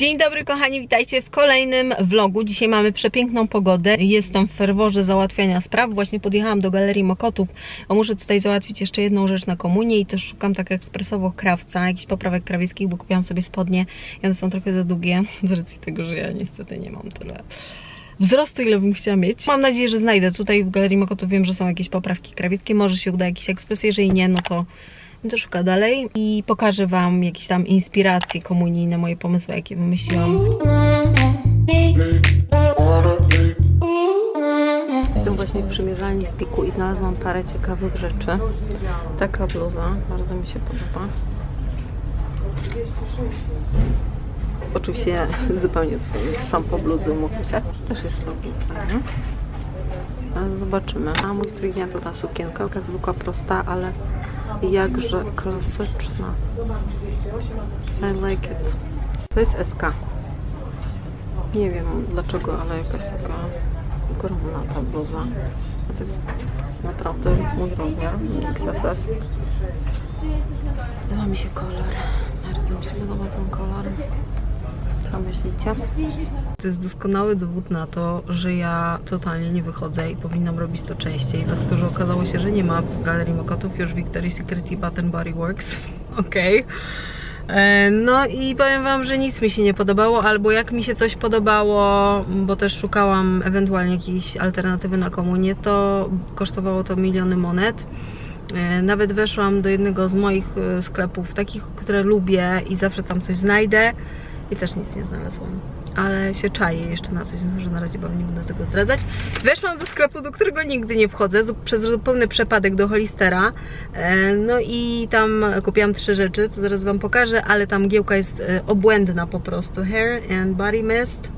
Dzień dobry kochani, witajcie w kolejnym vlogu. Dzisiaj mamy przepiękną pogodę. Jestem w ferworze załatwiania spraw. Właśnie podjechałam do Galerii Mokotów, bo muszę tutaj załatwić jeszcze jedną rzecz na komunię i też szukam tak ekspresowo krawca, jakichś poprawek krawieckich, bo kupiłam sobie spodnie i one są trochę za długie, z racji tego, że ja niestety nie mam tyle wzrostu, ile bym chciała mieć. Mam nadzieję, że znajdę. Tutaj w Galerii Mokotów wiem, że są jakieś poprawki krawieckie. Może się uda jakiś ekspres. Jeżeli nie, no to będę szukać dalej i pokażę Wam jakieś tam inspiracje komunijne, moje pomysły, jakie wymyśliłam. Jestem właśnie w przymierzalni w Piku i znalazłam parę ciekawych rzeczy. Taka bluza, bardzo mi się podoba. Oczywiście zupełnie szłam po bluzy, umówmy się. Też jest całkiem. Ale zobaczymy. A mój strój dnia to ta sukienka, taka zwykła, prosta, ale jakże klasyczna. I like it. To jest SK. Nie wiem dlaczego, ale jakaś taka ogromna ta bluza. To jest naprawdę mój rozmiar, XSS. Podoba mi się kolor. Bardzo mi się podoba ten kolor. Co myślicie? To jest doskonały dowód na to, że ja totalnie nie wychodzę i powinnam robić to częściej, dlatego że okazało się, że nie ma w Galerii Mokotów już Victoria's Secret i Bath Body Works. Okej. E, No i powiem Wam, że nic mi się nie podobało, albo jak mi się coś podobało, bo też szukałam ewentualnie jakiejś alternatywy na komunię, to kosztowało to miliony monet. E, Nawet weszłam do jednego z moich e, sklepów, takich, które lubię i zawsze tam coś znajdę i też nic nie znalazłam. Ale się czaję jeszcze na coś, może na razie Wam nie będę tego zdradzać. Weszłam do sklepu, do którego nigdy nie wchodzę, przez zupełny przypadek do Holistera. E, No i tam kupiłam trzy rzeczy, to zaraz Wam pokażę, ale tam giełka jest e, obłędna po prostu. Hair and Body Mist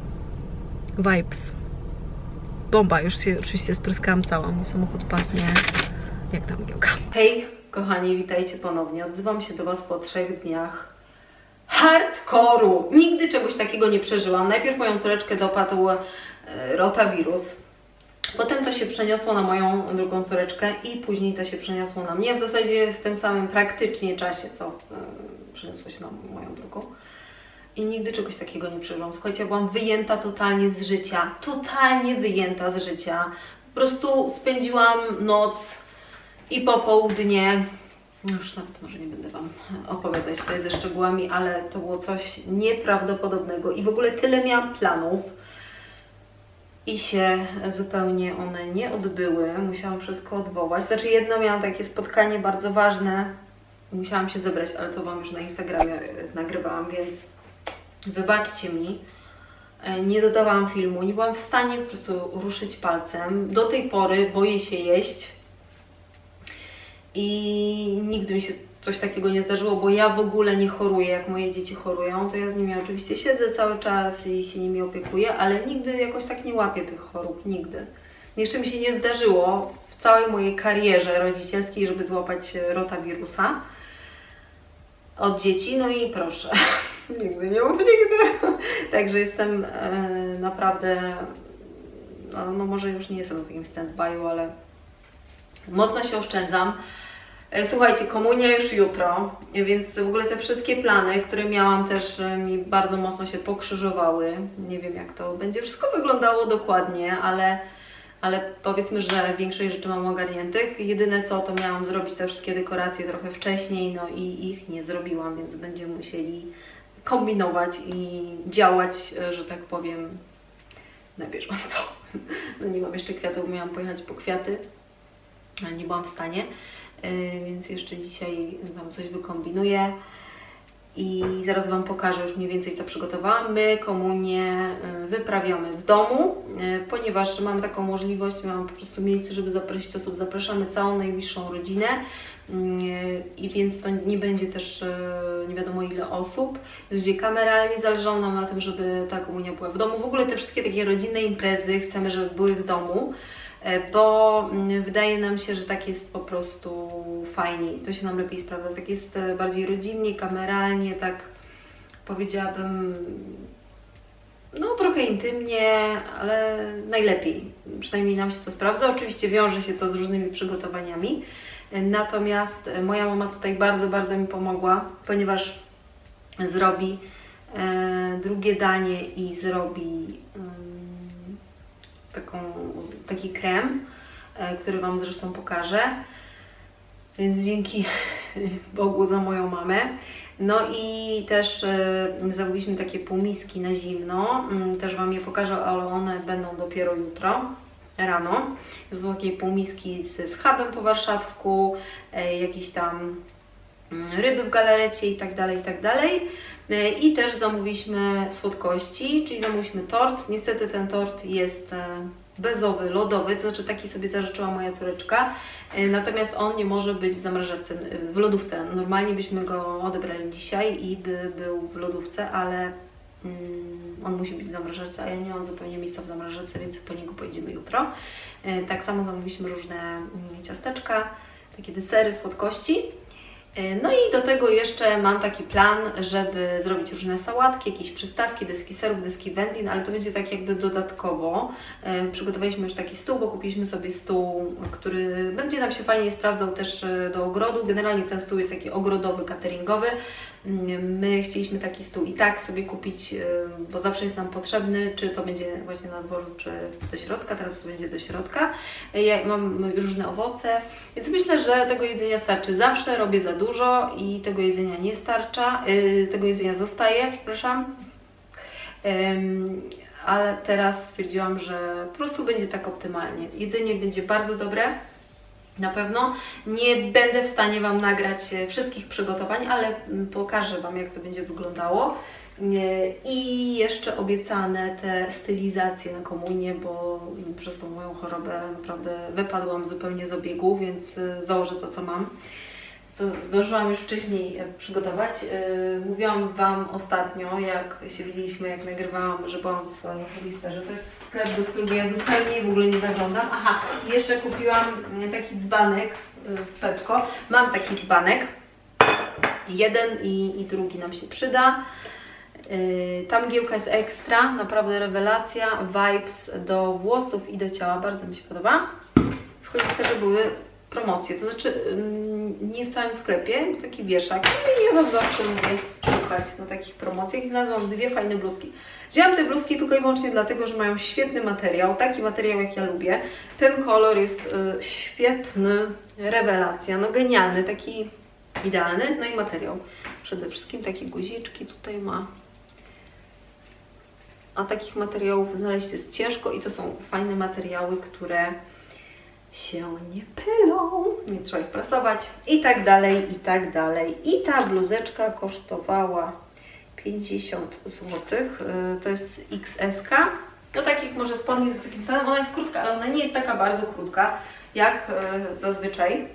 Vibes. Bomba, już się oczywiście spryskałam cała. Mój samochód pachnie jak tam giełka. Hej, kochani, witajcie ponownie. Odzywam się do Was po trzech dniach hardkoru. Nigdy czegoś takiego nie przeżyłam. Najpierw moją córeczkę dopadł e, rotawirus. Potem to się przeniosło na moją drugą córeczkę i później to się przeniosło na mnie. W zasadzie w tym samym praktycznie czasie, co e, przeniosło się na moją drugą. I nigdy czegoś takiego nie przeżyłam. Słuchajcie, byłam wyjęta totalnie z życia. Totalnie wyjęta z życia. Po prostu spędziłam noc i popołudnie. Już nawet może nie będę Wam opowiadać tutaj ze szczegółami, ale to było coś nieprawdopodobnego. I w ogóle tyle miałam planów. I się zupełnie one nie odbyły. Musiałam wszystko odwołać. Znaczy jedno miałam takie spotkanie bardzo ważne. Musiałam się zebrać, ale to Wam już na Instagramie nagrywałam, więc wybaczcie mi. E, Nie dodawałam filmu, nie byłam w stanie po prostu ruszyć palcem. Do tej pory boję się jeść i nigdy mi się coś takiego nie zdarzyło, bo ja w ogóle nie choruję, jak moje dzieci chorują, to ja z nimi oczywiście siedzę cały czas i się nimi opiekuję, ale nigdy jakoś tak nie łapię tych chorób, nigdy. Jeszcze mi się nie zdarzyło w całej mojej karierze rodzicielskiej, żeby złapać rotawirusa od dzieci, no i proszę, nigdy nie mów nigdy. Także jestem e, naprawdę, no, no może już nie jestem na takim stand-by'u, ale mocno się oszczędzam. E, Słuchajcie, komunia już jutro, więc w ogóle te wszystkie plany, które miałam też e, mi bardzo mocno się pokrzyżowały. Nie wiem jak to będzie wszystko wyglądało dokładnie, ale, ale powiedzmy, że większość rzeczy mam ogarniętych. Jedyne co to miałam zrobić te wszystkie dekoracje trochę wcześniej, no i ich nie zrobiłam, więc będziemy musieli kombinować i działać, e, że tak powiem, na bieżąco. No nie mam jeszcze kwiatów, miałam pojechać po kwiaty, nie byłam w stanie. Yy, więc jeszcze dzisiaj Wam coś wykombinuję i zaraz Wam pokażę już mniej więcej co przygotowałam. My komunię yy, wyprawiamy w domu, yy, ponieważ mamy taką możliwość, mamy po prostu miejsce, żeby zaprosić osób. Zapraszamy całą najbliższą rodzinę i więc to nie będzie też nie wiadomo ile osób. Będzie kameralnie, zależało nam na tym, żeby ta komunia była w domu. W ogóle te wszystkie takie rodzinne imprezy chcemy, żeby były w domu bo mm, wydaje nam się, że tak jest po prostu fajniej. To się nam lepiej sprawdza. Tak jest e, bardziej rodzinnie, kameralnie, tak powiedziałabym, no trochę intymnie, ale najlepiej. Przynajmniej nam się to sprawdza. Oczywiście wiąże się to z różnymi przygotowaniami. E, Natomiast e, moja mama tutaj bardzo, bardzo mi pomogła, ponieważ zrobi e, drugie danie i zrobi em, taką, taki krem, e, który Wam zresztą pokażę. Więc dzięki Bogu za moją mamę. No i też e, zamówiliśmy takie półmiski na zimno. Mm, Też Wam je pokażę, ale one będą dopiero jutro rano. Są takie półmiski z schabem po warszawsku, e, jakieś tam mm, ryby w galarecie i tak dalej, i tak dalej. E, I też zamówiliśmy słodkości, czyli zamówiliśmy tort. Niestety ten tort jest e, bezowy, lodowy, to znaczy taki sobie zażyczyła moja córeczka. E, Natomiast on nie może być w zamrażarce, w lodówce. Normalnie byśmy go odebrali dzisiaj i by był w lodówce, ale mm, on musi być w zamrażarce, a ja nie mam zupełnie miejsca w zamrażarce, więc po niego pojedziemy jutro. Tak samo zamówiliśmy różne mm, ciasteczka, takie desery, słodkości. E, No i do tego jeszcze mam taki plan, żeby zrobić różne sałatki, jakieś przystawki, deski serów, deski wędlin, ale to będzie tak jakby dodatkowo. E, Przygotowaliśmy już taki stół, bo kupiliśmy sobie stół, który będzie nam się fajnie sprawdzał też e, do ogrodu. Generalnie ten stół jest taki ogrodowy, cateringowy. My chcieliśmy taki stół i tak sobie kupić, e, bo zawsze jest nam potrzebny, czy to będzie właśnie na dworzu, czy do środka. Teraz to będzie do środka. Ja mam różne owoce, więc myślę, że tego jedzenia starczy. Zawsze robię za dużo i tego jedzenia nie starcza, e, tego jedzenia zostaje, przepraszam. Ale teraz stwierdziłam, że po prostu będzie tak optymalnie. Jedzenie będzie bardzo dobre. Na pewno nie będę w stanie Wam nagrać e, wszystkich przygotowań, ale mm, pokażę Wam, jak to będzie wyglądało. Nie, I jeszcze obiecane te stylizacje na komunię, bo przez tą moją chorobę naprawdę wypadłam zupełnie z obiegu, więc y, założę to, co mam. Co zdążyłam już wcześniej e, przygotować. E, Mówiłam Wam ostatnio, jak się widzieliśmy, jak nagrywałam, że byłam w Hobbysta, że to jest sklep, do którego ja zupełnie w ogóle nie zaglądam. Aha, jeszcze kupiłam e, taki dzbanek w Pepko. Mam taki dzbanek. Jeden i, i drugi nam się przyda. Ta mgiełka jest ekstra, naprawdę rewelacja, vibes do włosów i do ciała, bardzo mi się podoba. W Hollisterze były promocje, to znaczy nie w całym sklepie, taki wieszak. No i ja wam zawsze lubię szukać na takich promocjach i znalazłam dwie fajne bluzki. Wzięłam te bluzki tylko i wyłącznie dlatego, że mają świetny materiał, taki materiał jak ja lubię. Ten kolor jest y, świetny, rewelacja, no genialny, taki idealny, no i materiał. Przede wszystkim takie guziczki tutaj ma. A takich materiałów znaleźć jest ciężko i to są fajne materiały, które się nie pylą, nie trzeba ich prasować i tak dalej, i tak dalej. I ta bluzeczka kosztowała 50 zł, to jest XS. No takich może spodni z wysokim stanem, ona jest krótka, ale ona nie jest taka bardzo krótka jak y, zazwyczaj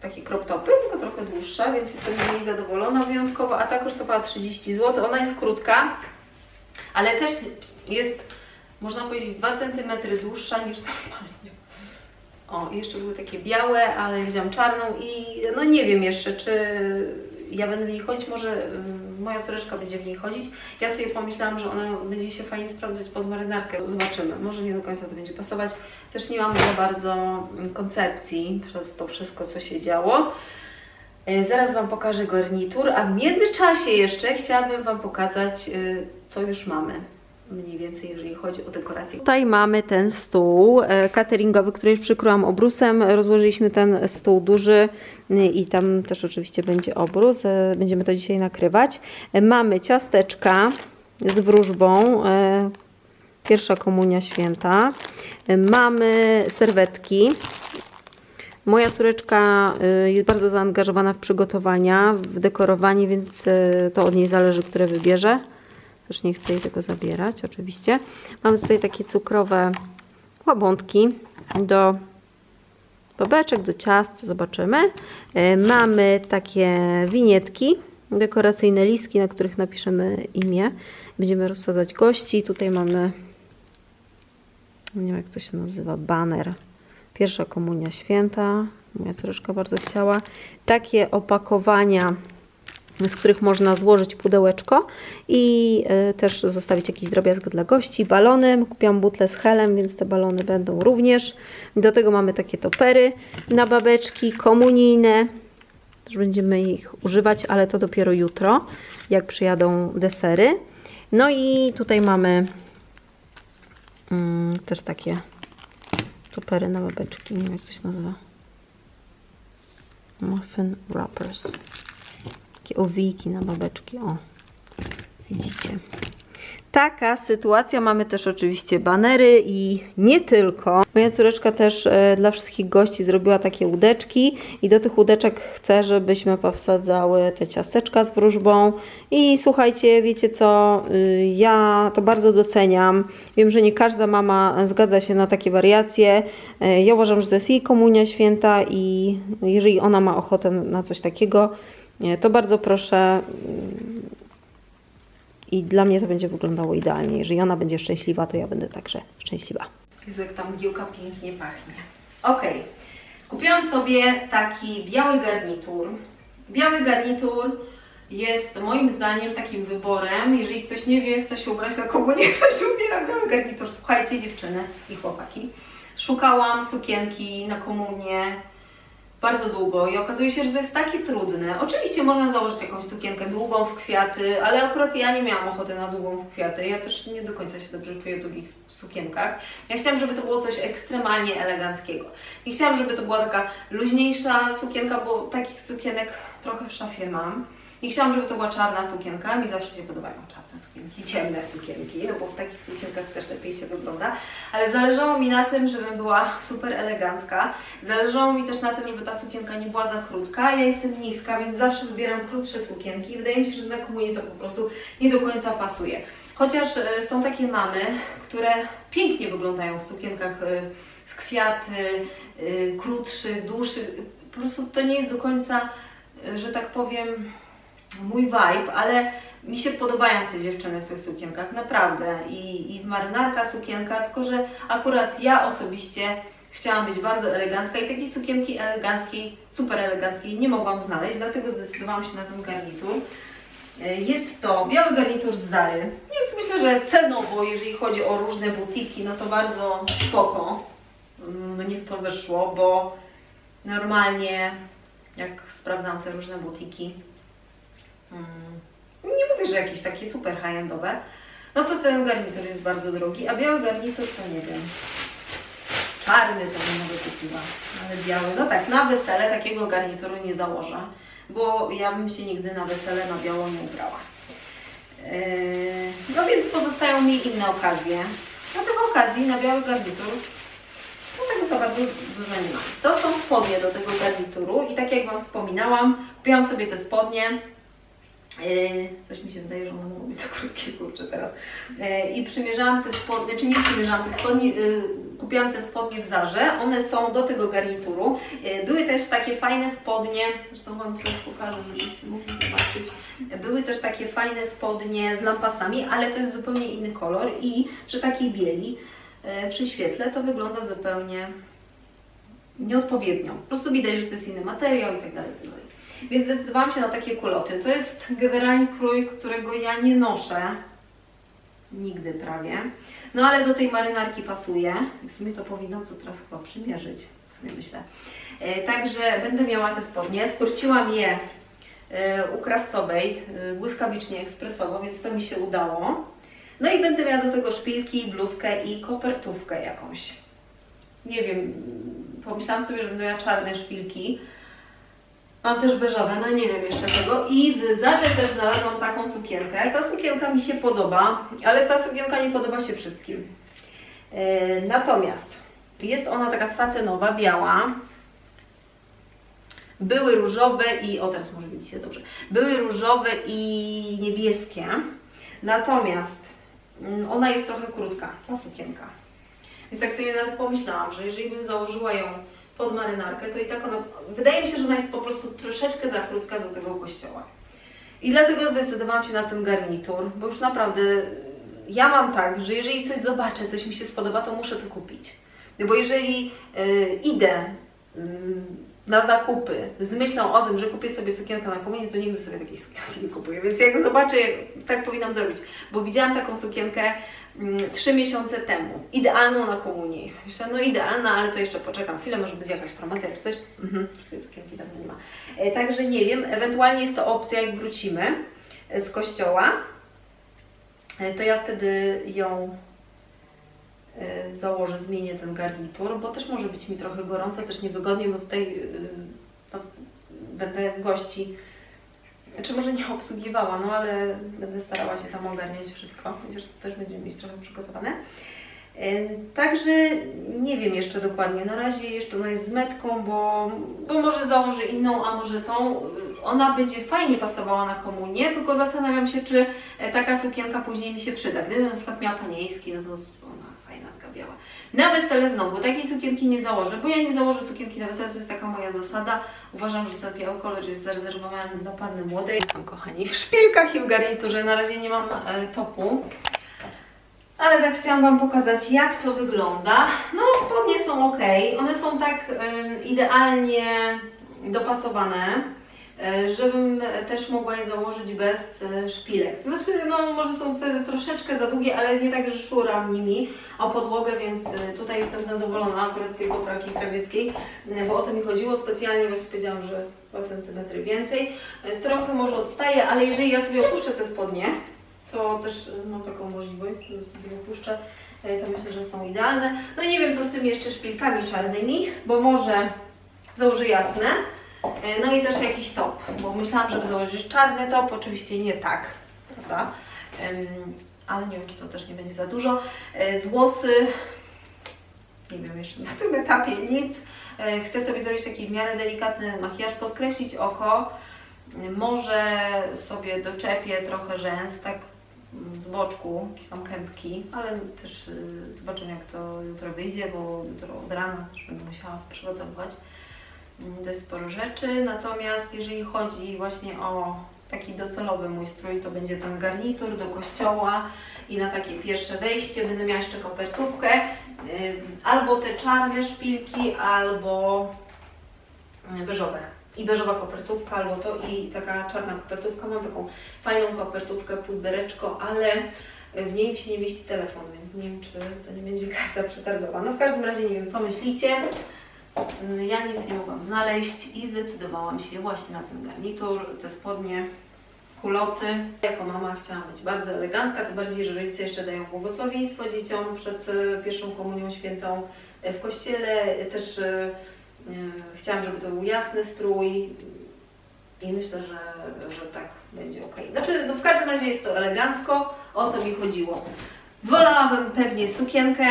takie crop topy, tylko trochę dłuższa, więc jestem z niej zadowolona wyjątkowo, a ta kosztowała 30 zł. Ona jest krótka, ale też jest, można powiedzieć, 2 cm dłuższa niż normalnie. O, jeszcze były takie białe, ale wziąłam czarną i no nie wiem jeszcze, czy ja będę w niej chodzić, może y, moja córeczka będzie w niej chodzić. Ja sobie pomyślałam, że ona będzie się fajnie sprawdzać pod marynarkę. Zobaczymy, może nie do końca to będzie pasować. Też nie mam za bardzo koncepcji przez to wszystko, co się działo. E, Zaraz Wam pokażę garnitur, a w międzyczasie jeszcze chciałabym Wam pokazać, y, co już mamy. Mniej więcej, jeżeli chodzi o dekorację. Tutaj mamy ten stół e, cateringowy, który już przykryłam obrusem. Rozłożyliśmy ten stół duży y, i tam też oczywiście będzie obrus. E, Będziemy to dzisiaj nakrywać. E, Mamy ciasteczka z wróżbą. e, Pierwsza komunia święta. E, Mamy serwetki. Moja córeczka jest bardzo zaangażowana w przygotowania, w dekorowanie, więc to od niej zależy, które wybierze. Też nie chcę jej tego zabierać, oczywiście. Mamy tutaj takie cukrowe łabątki do babeczek, do ciast, zobaczymy. Y, Mamy takie winietki, dekoracyjne listki, na których napiszemy imię. Będziemy rozsadzać gości. Tutaj mamy, nie wiem jak to się nazywa, baner. Pierwsza komunia święta. Moja córeczka bardzo chciała. Takie opakowania, z których można złożyć pudełeczko i y, też zostawić jakiś drobiazg dla gości. Balony. Kupiłam butlę z helem, więc te balony będą również. Do tego mamy takie topery na babeczki komunijne. Też będziemy ich używać, ale to dopiero jutro, jak przyjadą desery. No i tutaj mamy mm, też takie topery na babeczki, nie wiem jak to się nazywa. Muffin wrappers. Takie owijki na babeczki, o. Widzicie. Taka sytuacja. Mamy też oczywiście banery i nie tylko. Moja córeczka też e, dla wszystkich gości zrobiła takie łódeczki i do tych łódeczek chcę, żebyśmy powsadzały te ciasteczka z wróżbą. I słuchajcie, wiecie co, y, ja to bardzo doceniam. Wiem, że nie każda mama zgadza się na takie wariacje. E, Ja uważam, że to jest jej komunia święta i jeżeli ona ma ochotę na coś takiego, to bardzo proszę i dla mnie to będzie wyglądało idealnie. Jeżeli ona będzie szczęśliwa, to ja będę także szczęśliwa. Jezu, jak ta mgiełka pięknie pachnie. Ok, kupiłam sobie taki biały garnitur. Biały garnitur jest moim zdaniem takim wyborem. Jeżeli ktoś nie wie, chce się ubrać na komunię, to się ubiera w biały garnitur. Słuchajcie, dziewczyny i chłopaki. Szukałam sukienki na komunię bardzo długo i okazuje się, że to jest takie trudne. Oczywiście można założyć jakąś sukienkę długą w kwiaty, ale akurat ja nie miałam ochoty na długą w kwiaty. Ja też nie do końca się dobrze czuję w długich sukienkach. Ja chciałam, żeby to było coś ekstremalnie eleganckiego. I chciałam, żeby to była taka luźniejsza sukienka, bo takich sukienek trochę w szafie mam. I chciałam, żeby to była czarna sukienka. Mi zawsze się podobają czarne sukienki, ciemne sukienki, no bo w takich sukienkach też lepiej się wygląda. Ale zależało mi na tym, żeby była super elegancka. Zależało mi też na tym, żeby ta sukienka nie była za krótka. Ja jestem niska, więc zawsze wybieram krótsze sukienki. Wydaje mi się, że na komunię to po prostu nie do końca pasuje. Chociaż e, są takie mamy, które pięknie wyglądają w sukienkach e, w kwiaty, e, krótszych, dłuższych. Po prostu to nie jest do końca, że tak powiem, mój vibe, ale mi się podobają te dziewczyny w tych sukienkach, naprawdę. I, i marynarka sukienka, tylko że akurat ja osobiście chciałam być bardzo elegancka i takiej sukienki eleganckiej, super eleganckiej nie mogłam znaleźć, dlatego zdecydowałam się na ten garnitur. E, Jest to biały garnitur z Zary, więc myślę, że cenowo, jeżeli chodzi o różne butiki, no to bardzo spoko mm, mnie to wyszło, bo normalnie jak sprawdzam te różne butiki, nie mówię, że jakieś takie super high-endowe, no to ten garnitur jest bardzo drogi, a biały garnitur to nie wiem. Czarny to bym może kupiła, ale biały, no tak, na wesele takiego garnituru nie założę, bo ja bym się nigdy na wesele na biało nie ubrała. Yy, no więc pozostają mi inne okazje. Na tych okazji na biały garnitur no tak za bardzo dużo nie ma. To są spodnie do tego garnituru i tak jak Wam wspominałam, kupiłam sobie te spodnie. Yy, coś mi się wydaje, że one mogą być za krótkie, kurczę teraz. Yy, I przymierzałam te spodnie, czy nie przymierzałam tych spodni, yy, kupiłam te spodnie w Zarze. One są do tego garnituru. Były też takie fajne spodnie, zresztą Wam też pokażę, żebyście mogli zobaczyć. Były też takie fajne spodnie z lampasami, ale to jest zupełnie inny kolor i przy takiej bieli przy świetle to wygląda zupełnie nieodpowiednio. Po prostu widać, że to jest inny materiał i tak dalej. Więc zdecydowałam się na takie kuloty. To jest generalnie krój, którego ja nie noszę. Nigdy prawie. No ale do tej marynarki pasuje. W sumie to powinnam to teraz chyba przymierzyć. W sumie myślę. E, także będę miała te spodnie. Skróciłam je e, u krawcowej, e, błyskawicznie, ekspresowo, więc to mi się udało. No i będę miała do tego szpilki, bluzkę i kopertówkę jakąś. Nie wiem, pomyślałam sobie, że będę miała czarne szpilki. Mam też beżowe, no nie wiem jeszcze tego. I w Zarze też znalazłam taką sukienkę. Ta sukienka mi się podoba, ale ta sukienka nie podoba się wszystkim. Yy, natomiast jest ona taka satynowa, biała. Były różowe i, o teraz może widzicie dobrze, były różowe i niebieskie. Natomiast mm, ona jest trochę krótka, ta sukienka. Więc tak sobie nawet pomyślałam, że jeżeli bym założyła ją pod marynarkę, to i tak ona, wydaje mi się, że ona jest po prostu troszeczkę za krótka do tego kościoła. I dlatego zdecydowałam się na ten garnitur, bo już naprawdę ja mam tak, że jeżeli coś zobaczę, coś mi się spodoba, to muszę to kupić. Bo jeżeli y, idę y, na zakupy z myślą o tym, że kupię sobie sukienkę na komunię, to nigdy sobie takiej sukienki nie kupuję. Więc jak zobaczę, tak powinnam zrobić. Bo widziałam taką sukienkę trzy miesiące temu. Idealną na komunię. Myślałam, no idealna, ale to jeszcze poczekam chwilę, może będzie jakaś promocja czy coś. Mhm, nie ma. E, Także nie wiem, ewentualnie jest to opcja, jak wrócimy e, z kościoła, e, to ja wtedy ją założę, zmienię ten garnitur, bo też może być mi trochę gorąco, też niewygodnie, bo tutaj no, będę gości, czy może nie obsługiwała, no ale będę starała się tam ogarniać wszystko, chociaż też będziemy mieć trochę przygotowane. Także nie wiem jeszcze dokładnie. Na razie jeszcze ona jest z metką, bo, bo może założę inną, a może tą. Ona będzie fajnie pasowała na komunię, tylko zastanawiam się, czy e, taka sukienka później mi się przyda. Gdybym na przykład miała panieński, no to biała. Na wesele znowu takiej sukienki nie założę, bo ja nie założę sukienki na wesele, to jest taka moja zasada. Uważam, że ten biały kolor jest zarezerwowany dla panny młodej. Jestem kochani w szpilkach i w garniturze. Na razie nie mam e, topu. Ale tak chciałam Wam pokazać, jak to wygląda. No, spodnie są ok, one są tak idealnie dopasowane, żebym też mogła je założyć bez e, szpilek. Znaczy, no może są wtedy troszeczkę za długie, ale nie tak, że szuram nimi o podłogę, więc e, tutaj jestem zadowolona akurat z tej poprawki krawieckiej, e, bo o to mi chodziło. Specjalnie właśnie powiedziałam, że 2 cm więcej. E, Trochę może odstaje, ale jeżeli ja sobie opuszczę te spodnie, to też e, mam taką możliwość, że sobie opuszczę, e, to myślę, że są idealne. No nie wiem, co z tymi jeszcze szpilkami czarnymi, bo może założę jasne. E, No i też jakiś top, bo myślałam, żeby założyć czarny top, oczywiście nie tak, prawda? Ale nie wiem, czy to też nie będzie za dużo. E, Włosy, nie wiem jeszcze na tym etapie nic. E, Chcę sobie zrobić taki w miarę delikatny makijaż, podkreślić oko. Może sobie doczepię trochę rzęs, tak z boczku, jakieś tam kępki, ale też zobaczymy jak to jutro wyjdzie, bo jutro od rana też będę musiała przygotowywać dość sporo rzeczy. Natomiast jeżeli chodzi właśnie o taki docelowy mój strój, to będzie ten garnitur do kościoła i na takie pierwsze wejście będę miała jeszcze kopertówkę, y, albo te czarne szpilki, albo y, beżowe. I beżowa kopertówka, albo to i taka czarna kopertówka. Mam taką fajną kopertówkę, puzdereczko, ale w niej się nie mieści telefon, więc nie wiem, czy to nie będzie karta przetargowa. No w każdym razie nie wiem, co myślicie. Mm, Ja nic nie mogłam znaleźć i zdecydowałam się właśnie na ten garnitur, te spodnie, kuloty. Jako mama chciałam być bardzo elegancka, tym bardziej, że rodzice jeszcze dają błogosławieństwo dzieciom przed e, pierwszą komunią świętą e, w kościele. Też chciałam, żeby to był jasny strój i myślę, że, że tak będzie ok. Znaczy, no w każdym razie jest to elegancko, o to mi chodziło. Wolałabym pewnie sukienkę,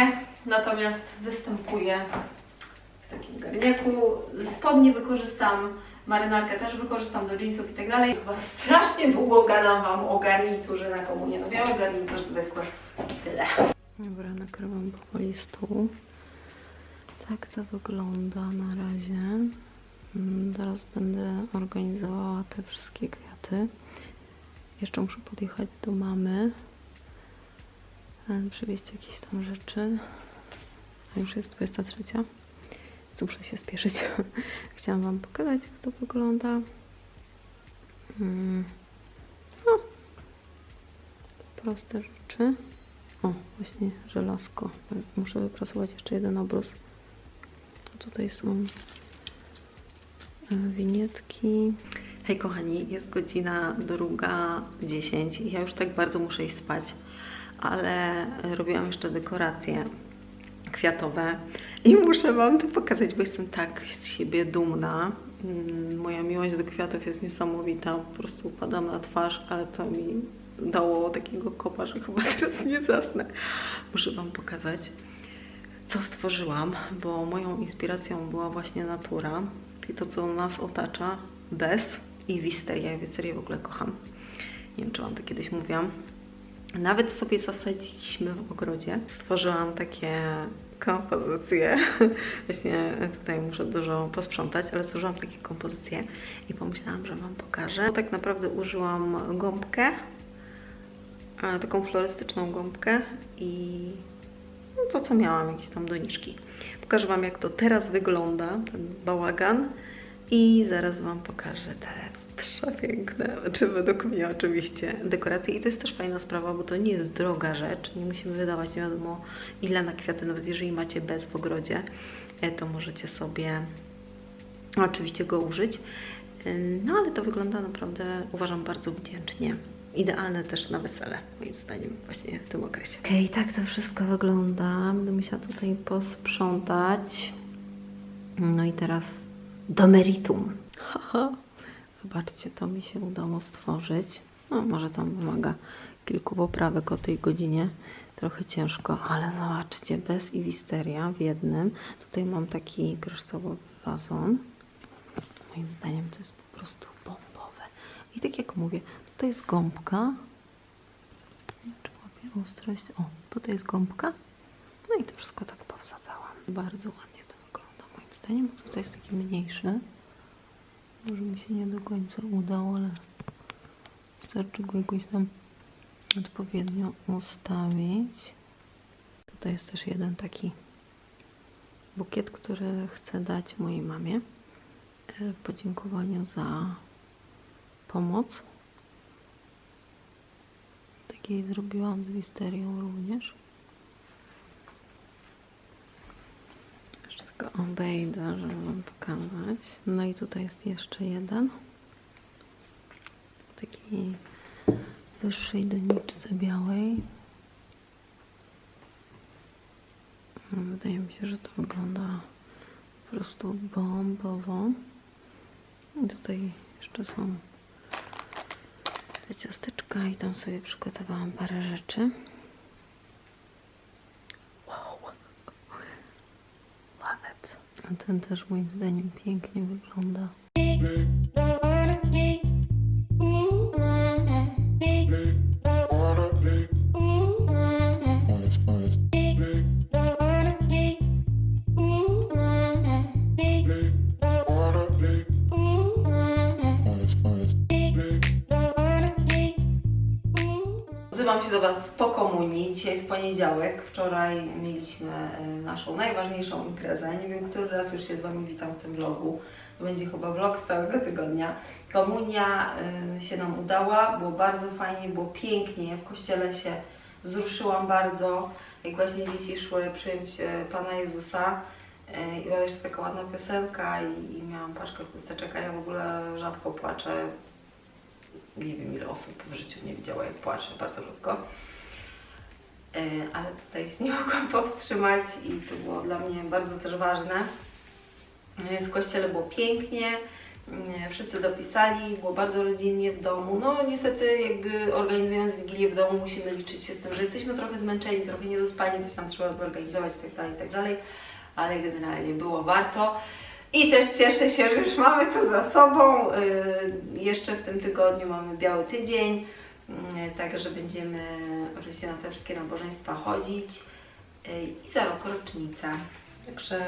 natomiast występuję w takim garniaku. Spodnie wykorzystam, marynarkę też wykorzystam do jeansów i tak dalej. Chyba strasznie długo gadam Wam o garniturze na komunię. No biały garnitur zwykły. Tyle. Dobra, nakrywam powoli stół. Tak to wygląda na razie. Mm, Zaraz będę organizowała te wszystkie kwiaty. Jeszcze muszę podjechać do mamy. e, Przywieźć jakieś tam rzeczy. A już jest 23. Więc muszę się spieszyć. Chciałam Wam pokazać, jak to wygląda. Mm, No. Proste rzeczy. O, właśnie żelazko. Muszę wyprasować jeszcze jeden obrus. Tutaj są e, winietki. Hej kochani, jest godzina druga 10 i ja już tak bardzo muszę iść spać, ale robiłam jeszcze dekoracje kwiatowe i muszę Wam to pokazać, bo jestem tak z siebie dumna. Mm, Moja miłość do kwiatów jest niesamowita, po prostu upadam na twarz, ale to mi dało takiego kopa, że chyba teraz nie zasnę. Muszę Wam pokazać co stworzyłam, bo moją inspiracją była właśnie natura, czyli to, co nas otacza, bez i wisteria. Ja wisterię w ogóle kocham. Nie wiem, czy Wam to kiedyś mówiłam. Nawet sobie zasadziliśmy w ogrodzie. Stworzyłam takie kompozycje. Właśnie tutaj muszę dużo posprzątać, ale stworzyłam takie kompozycje i pomyślałam, że Wam pokażę. Tak naprawdę użyłam gąbkę, taką florystyczną gąbkę i no to co miałam, jakieś tam doniczki. Pokażę Wam jak to teraz wygląda, ten bałagan. I zaraz Wam pokażę te przepiękne, czy według mnie oczywiście, dekoracje. I to jest też fajna sprawa, bo to nie jest droga rzecz. Nie musimy wydawać nie wiadomo ile na kwiaty, nawet jeżeli macie bez w ogrodzie, e, to możecie sobie oczywiście go użyć. Ym, No ale to wygląda naprawdę, uważam, bardzo wdzięcznie. Idealne też na wesele, moim zdaniem, właśnie w tym okresie. Okej, tak to wszystko wygląda. Będę musiała tutaj posprzątać. No i teraz do meritum. Haha. Zobaczcie, to mi się udało stworzyć. No, może tam wymaga kilku poprawek o tej godzinie. Trochę ciężko, ale zobaczcie, bez i wisteria w jednym. Tutaj mam taki kryształowy wazon. Moim zdaniem to jest po prostu bombowe. I tak jak mówię, tutaj jest gąbka. Czy łapię ostrość? O, tutaj jest gąbka. No i to wszystko tak powsadzałam. Bardzo ładnie to wygląda moim zdaniem. Tutaj jest taki mniejszy. Może mi się nie do końca udało, ale wystarczy go jakoś tam odpowiednio ustawić. Tutaj jest też jeden taki bukiet, który chcę dać mojej mamie e, w podziękowaniu za pomoc. Takiej zrobiłam z wisterią również. Tylko obejdę, żeby Wam pokazać. No i tutaj jest jeszcze jeden. W takiej wyższej doniczce białej. No, wydaje mi się, że to wygląda po prostu bombowo. I tutaj jeszcze są te ciasteczka i tam sobie przygotowałam parę rzeczy. Wow! Love it. A ten też moim zdaniem pięknie wygląda. Poniedziałek. Wczoraj mieliśmy e, naszą najważniejszą imprezę. Nie wiem, który raz już się z Wami witam w tym vlogu. To będzie chyba vlog z całego tygodnia. Komunia e, się nam udała, było bardzo fajnie, było pięknie. W kościele się wzruszyłam bardzo. Jak właśnie dzieci szły przyjąć e, Pana Jezusa. I była jeszcze taka ładna piosenka i, i miałam paczkę chusteczek, a ja w ogóle rzadko płaczę nie wiem ile osób w życiu nie widziała jak płaczę, bardzo rzadko. E, Ale tutaj się nie mogłam powstrzymać i to było dla mnie bardzo też ważne. E, W kościele było pięknie, e, wszyscy dopisali, było bardzo rodzinnie w domu. No niestety jakby organizując Wigilię w domu musimy liczyć się z tym, że jesteśmy trochę zmęczeni, trochę niedospani, coś tam trzeba zorganizować itd., itd., ale generalnie było warto. I też cieszę się, że już mamy to za sobą. Jeszcze w tym tygodniu mamy Biały Tydzień, także będziemy oczywiście na te wszystkie nabożeństwa chodzić. Yy, I za rok rocznica. Także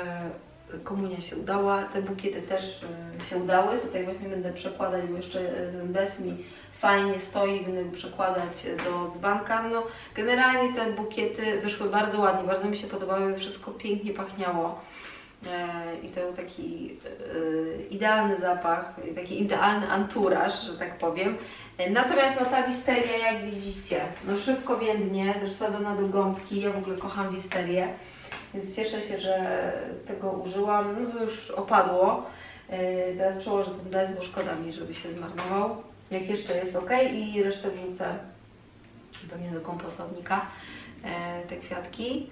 komunia się udała, te bukiety też yy, się udały. Tutaj właśnie będę przekładać, bo jeszcze yy, ten bez mi fajnie stoi, będę przekładać do dzbanka. No, generalnie te bukiety wyszły bardzo ładnie, bardzo mi się podobały, wszystko pięknie pachniało. E, I to był taki e, idealny zapach, taki idealny anturaż, że tak powiem. E, Natomiast no, ta wisteria, jak widzicie, no szybko więdnie, też wsadzona do gąbki. Ja w ogóle kocham wisterię, więc cieszę się, że tego użyłam. No to już opadło. Teraz przełożę ten bez, bo szkoda mi, żeby się zmarnował. Jak jeszcze jest ok i resztę wrzucę pewnie do kompostownika, te kwiatki.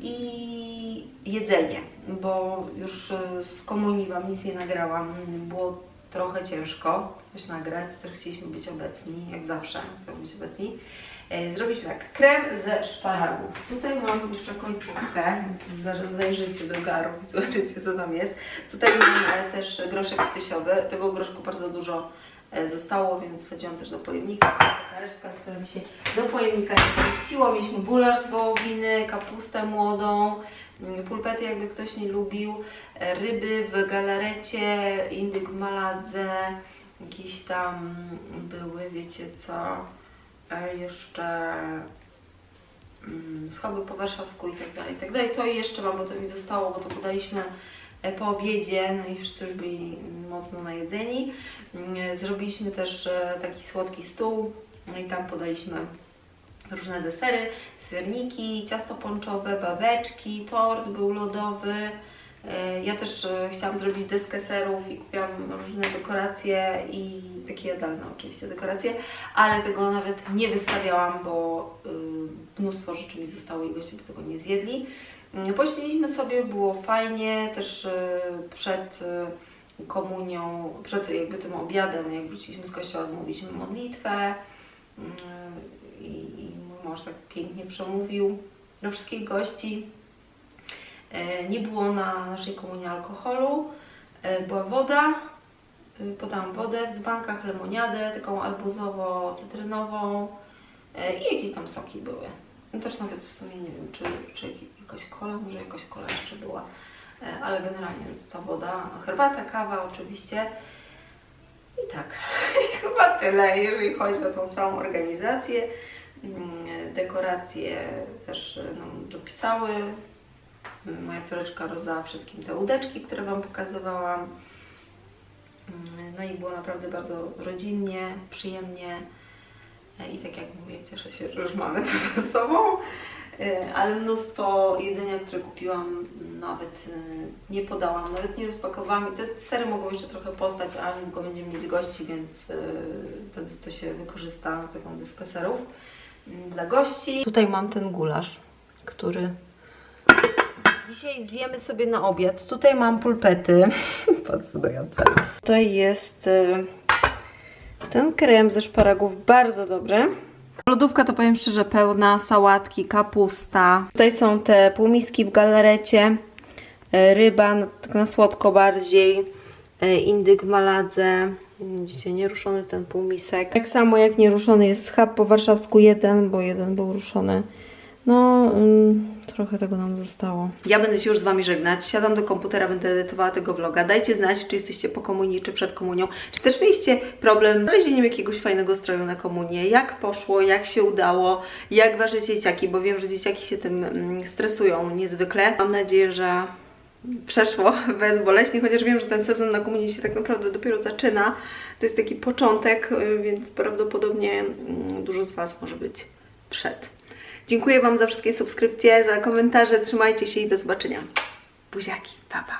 I jedzenie, bo już e, z komunii Wam nic nie nagrałam, było trochę ciężko coś nagrać, też chcieliśmy być obecni, jak zawsze chcemy być obecni. E, Zrobiliśmy tak, krem ze szparagów. Tutaj mam jeszcze końcówkę, zajrzycie do garów i zobaczycie co tam jest. Tutaj mam też groszek tysiowy, tego groszku bardzo dużo zostało, więc wsadziłam też do pojemnika. Taka resztka, która mi się do pojemnika nie zmieściło. Mieliśmy gulasz z wołowiny, kapustę młodą, mm, pulpety jakby ktoś nie lubił, e, ryby w galarecie, indyk w maladze, jakieś tam były, wiecie co, e, jeszcze mm, schaby po warszawsku i tak dalej, i tak dalej. To jeszcze mam, bo to mi zostało, bo to podaliśmy e, po obiedzie, no i wszyscy już byli mocno najedzeni. Mm, Zrobiliśmy też e, taki słodki stół, no i tam podaliśmy różne desery, serniki, ciasto ponczowe, babeczki, tort był lodowy. E, Ja też e, chciałam zrobić deskę serów i kupiłam różne dekoracje i takie jadalne oczywiście dekoracje, ale tego nawet nie wystawiałam, bo y, mnóstwo rzeczy mi zostało i goście by tego nie zjedli. Pościeliśmy sobie, było fajnie, też y, przed y, komunią, przed jakby tym obiadem, jak wróciliśmy z kościoła, zmówiliśmy modlitwę mm, i, mój mąż tak pięknie przemówił do wszystkich gości. E, Nie było na naszej komunii alkoholu, e, była woda, e, podałam wodę w dzbankach, lemoniadę, taką arbuzowo-cytrynową e, i jakieś tam soki były. No też nawet w sumie nie wiem, czy, czy jakaś kola, może jakaś kola jeszcze była, E, ale generalnie ta woda, herbata, kawa oczywiście. I tak, chyba tyle, jeżeli chodzi o tą całą organizację. Mm, Dekoracje też e, nam dopisały. Moja córeczka rozdała wszystkim te łódeczki, które Wam pokazywałam. Mm, No i było naprawdę bardzo rodzinnie, przyjemnie. E, I tak jak mówię, cieszę się, że już mamy to ze sobą. E, Ale mnóstwo jedzenia, które kupiłam, nawet e, nie podałam, nawet nie rozpakowałam. I te sery mogą jeszcze trochę postać, ale niedługo będziemy mieć gości, więc e, wtedy to się wykorzysta na taką dyskę serów mm, dla gości. Tutaj mam ten gulasz, który Dzisiaj zjemy sobie na obiad. Tutaj mam pulpety. Fascynujące. Tutaj jest ten krem ze szparagów, bardzo dobry. Lodówka to powiem szczerze pełna, sałatki, kapusta. Tutaj są te półmiski w galarecie, y, ryba tak na słodko bardziej, y, indyk maladze. Widzicie, nieruszony ten półmisek. Tak samo jak nieruszony jest schab po warszawsku jeden, bo jeden był ruszony. No, ym, trochę tego nam zostało. Ja będę się już z Wami żegnać. Siadam do komputera, będę edytowała tego vloga. Dajcie znać, czy jesteście po komunii, czy przed komunią. Czy też mieliście problem z znalezieniem jakiegoś fajnego stroju na komunię. Jak poszło, jak się udało, jak Wasze dzieciaki, bo wiem, że dzieciaki się tym mm, stresują niezwykle. Mam nadzieję, że przeszło bezboleśnie, chociaż wiem, że ten sezon na komunii się tak naprawdę dopiero zaczyna. To jest taki początek, y, więc prawdopodobnie mm, dużo z Was może być przed. Dziękuję Wam za wszystkie subskrypcje, za komentarze. Trzymajcie się i do zobaczenia. Buziaki, pa pa.